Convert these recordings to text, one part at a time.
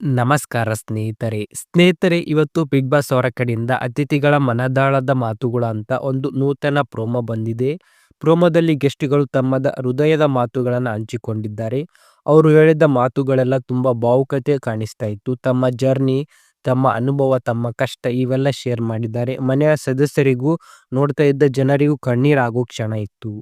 ನಮಸ್ಕಾರ ಸ್ನೇಹಿತರೆ. ಸ್ನೇಹಿತರೆ, ಇವತ್ತು ಬಿಗ್ ಬಾಸ್ ಅವರ ಕಡೆಯಿಂದ ಅತಿಥಿಗಳ ಮನದಾಳದ ಮಾತುಗಳು ಅಂತ ಒಂದು ನೂತನ ಪ್ರೋಮೋ ಬಂದಿದೆ. ಪ್ರೋಮೋದಲ್ಲಿ ಗೆಸ್ಟ್ಗಳು ತಮ್ಮದ ಹೃದಯದ ಮಾತುಗಳನ್ನು ಹಂಚಿಕೊಂಡಿದ್ದಾರೆ. ಅವರು ಹೇಳಿದ ಮಾತುಗಳೆಲ್ಲ ತುಂಬ ಭಾವುಕತೆ ಕಾಣಿಸ್ತಾ ಇತ್ತು. ತಮ್ಮ ಜರ್ನಿ ತಮ್ಮ ಅನುಭವ, ತಮ್ಮ ಕಷ್ಟ ಇವೆಲ್ಲ ಶೇರ್ ಮಾಡಿದ್ದಾರೆ. ಮನೆಯ ಸದಸ್ಯರಿಗೂ ನೋಡ್ತಾ ಇದ್ದ ಜನರಿಗೂ ಕಣ್ಣೀರಾಗೋ ಕ್ಷಣ ಇತ್ತು.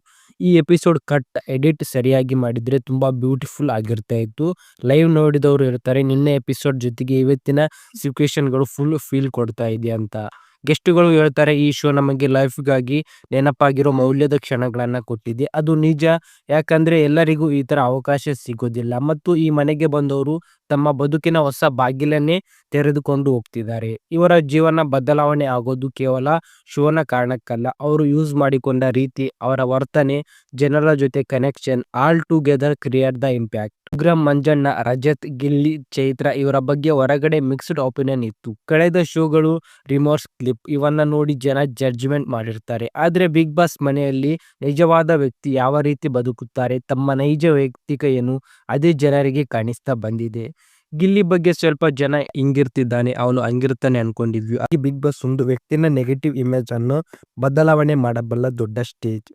ಈ ಎಪಿಸೋಡ್ ಕಟ್ ಎಡಿಟ್ ಸರಿಯಾಗಿ ಮಾಡಿದರೆ ತುಂಬ ಬ್ಯೂಟಿಫುಲ್ ಆಗಿರ್ತಾ ಇತ್ತು. ಲೈವ್ ನೋಡಿದವರು ಇರ್ತಾರೆ, ನಿನ್ನೆ ಎಪಿಸೋಡ್ ಜೊತೆಗೆ ಇವತ್ತಿನ ಸಿಚುವೇಶನ್ಗಳು ಫುಲ್ ಫೀಲ್ ಕೊಡ್ತಾ ಇದೆ ಅಂತ ಗೆಸ್ಟ್ಗಳು ಹೇಳ್ತಾರೆ, ಈ ಶೋ ನಮಗೆ ಲೈಫ್ಗಾಗಿ ನೆನಪಾಗಿರೋ ಮೌಲ್ಯದ ಕ್ಷಣಗಳನ್ನು ಕೊಟ್ಟಿದೆ. ಅದು ನಿಜ. ಯಾಕಂದ್ರೆ ಎಲ್ಲರಿಗೂ ಈ ತರ ಅವಕಾಶ ಸಿಗೋದಿಲ್ಲ. ಮತ್ತು ಈ ಮನೆಗೆ ಬಂದವರು ತಮ್ಮ ಬದುಕಿನ ಹೊಸ ಬಾಗಿಲನ್ನೇ ತೆರೆದುಕೊಂಡು ಹೋಗ್ತಿದ್ದಾರೆ. ಇವರ ಜೀವನ ಬದಲಾವಣೆ ಆಗೋದು ಕೇವಲ ಶೋನ ಕಾರಣಕ್ಕಲ್ಲ. ಅವರು ಯೂಸ್ ಮಾಡಿಕೊಂಡ ರೀತಿ, ಅವರ ವರ್ತನೆ, ಜನರ ಜೊತೆ connection all together create the impact Ugram Manjanna, Rajat, Gilli, Chaitra ಇವರ ಬಗ್ಗೆ ಹೊರಗಡೆ ಮಿಕ್ಸ್ಡ್ ಒಪಿನಿಯನ್ ಇತ್ತು. ಕಳೆದ ಶೋಗಳು ರಿಮೋರ್ಸ್ ಕ್ಲಿಪ್ ಇವನ್ನ ನೋಡಿ ಜನ ಜಡ್ಜ್ಮೆಂಟ್ ಮಾಡಿರ್ತಾರೆ. ಆದ್ರೆ ಬಿಗ್ ಬಾಸ್ ಮನೆಯಲ್ಲಿ ನಿಜವಾದ ವ್ಯಕ್ತಿ ಯಾವ ರೀತಿ ಬದುಕುತ್ತಾರೆ, ತಮ್ಮ ನೈಜ ವೈಯಕ್ತಿಕ ಏನು, ಅದೇ ಜನರಿಗೆ ಕಾಣಿಸ್ತಾ ಬಂದಿದೆ. ಗಿಲ್ಲಿ ಬಗ್ಗೆ ಸ್ವಲ್ಪ ಜನ ಹಿಂಗಿರ್ತಿದ್ದಾನೆ, ಅವನು ಹಂಗಿರ್ತಾನೆ ಅನ್ಕೊಂಡಿದ್ವಿ. ಬಿಗ್ ಬಾಸ್ ಒಂದು ವ್ಯಕ್ತಿನ ನೆಗೆಟಿವ್ ಇಮೇಜ್ ಅನ್ನು ಬದಲಾವಣೆ ಮಾಡಬಲ್ಲ ದೊಡ್ಡ ಸ್ಟೇಜ್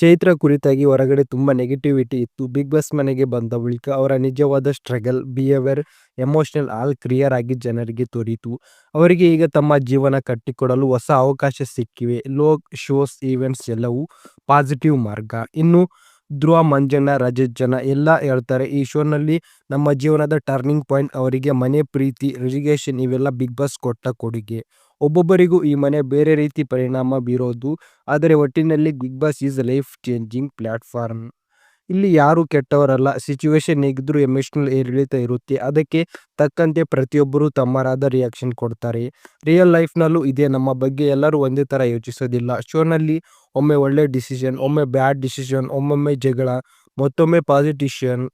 ಚೈತ್ರ ಕುರಿತಾಗಿ ಹೊರಗಡೆ ತುಂಬ ನೆಗೆಟಿವಿಟಿ ಇತ್ತು. ಬಿಗ್ ಬಾಸ್ ಮನೆಗೆ ಬಂದ ಬಳಿಕ ಅವರ ನಿಜವಾದ struggle behaviour emotional all clear ಆಗಿ ಜನರಿಗೆ ತೋರಿತು ಅವರಿಗೆ ಈಗ ತಮ್ಮ ಜೀವನ ಕಟ್ಟಿಕೊಡಲು ಹೊಸ ಅವಕಾಶ ಸಿಕ್ಕಿವೆ. ಲೋಕ್ ಶೋಸ್ ಈವೆಂಟ್ಸ್ ಎಲ್ಲವೂ ಪಾಸಿಟಿವ್ ಮಾರ್ಗ. ಇನ್ನು ಧ್ರುವ, ಮಂಜಣ್ಣ, ರಜತ್ ಜನ ಎಲ್ಲ ಹೇಳ್ತಾರೆ, ಈ ಶೋನಲ್ಲಿ ನಮ್ಮ ಜೀವನದ ಟರ್ನಿಂಗ್ ಪಾಯಿಂಟ್ ಅವರಿಗೆ ಮನೆ, ಪ್ರೀತಿ ರಿಜಿಗೇಷನ್ ಇವೆಲ್ಲ ಬಿಗ್ ಬಾಸ್ ಕೊಟ್ಟ ಕೊಡುಗೆ. ಒಬ್ಬೊಬ್ಬರಿಗೂ ಈ ಮನೆ ಬೇರೆ ರೀತಿ ಪರಿಣಾಮ ಬೀರೋದು, ಆದರೆ ಒಟ್ಟಿನಲ್ಲಿ Bigg Boss is life changing platform. ಇಲ್ಲಿ ಯಾರು ಕೆಟ್ಟವರಲ್ಲ, ಸಿಚುವೇಶನ್ ಹೇಗಿದ್ರು ಎಮೋಷನಲ್ ಏರಿಳಿತ ಇರುತ್ತೆ, ಅದಕ್ಕೆ ತಕ್ಕಂತೆ ಪ್ರತಿಯೊಬ್ಬರು ತಮ್ಮರಾದ ರಿಯಾಕ್ಷನ್ ಕೊಡ್ತಾರೆ. ರಿಯಲ್ ಲೈಫ್ನಲ್ಲೂ ಇದೇ, ನಮ್ಮ ಬಗ್ಗೆ ಎಲ್ಲರೂ ಒಂದೇ ಥರ ಯೋಚಿಸೋದಿಲ್ಲ. ಶೋನಲ್ಲಿ ಒಮ್ಮೆ ಒಳ್ಳೆ ಡಿಸಿಷನ್, ಒಮ್ಮೆ ಬ್ಯಾಡ್ ಡಿಸಿಷನ್, ಒಮ್ಮೊಮ್ಮೆ ಜಗಳ, ಮತ್ತೊಮ್ಮೆ ಪಾಸಿಟಿಷನ್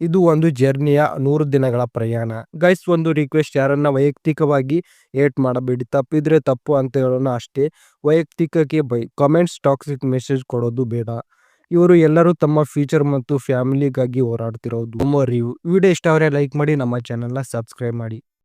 ಇದು ಒಂದು ಜರ್ನಿಯ ನೂರು ದಿನಗಳ ಪ್ರಯಾಣ. ಗೈಸ್ ಒಂದು ರಿಕ್ವೆಸ್ಟ್ ಯಾರನ್ನ ವೈಯಕ್ತಿಕವಾಗಿ ಏಟ್ ಮಾಡಬೇಡಿ. ತಪ್ಪಿದ್ರೆ ತಪ್ಪು ಅಂತ ಹೇಳೋಣ ಅಷ್ಟೇ. ವೈಯಕ್ತಿಕಕ್ಕೆ ಬೈ ಕಮೆಂಟ್ಸ್ ಟಾಕ್ಸಿಕ್ ಮೆಸೇಜ್ ಕೊಡೋದು ಬೇಡ. ಇವರು ಎಲ್ಲರೂ ತಮ್ಮ ಫ್ಯೂಚರ್ ಮತ್ತು ಫ್ಯಾಮಿಲಿಗಾಗಿ ಹೋರಾಡ್ತಿರೋದು. ವಿಡಿಯೋ ಇಷ್ಟ ಅವರೇ ಲೈಕ್ ಮಾಡಿ, ನಮ್ಮ ಚಾನೆಲ್ನ ಸಬ್ಸ್ಕ್ರೈಬ್ ಮಾಡಿ.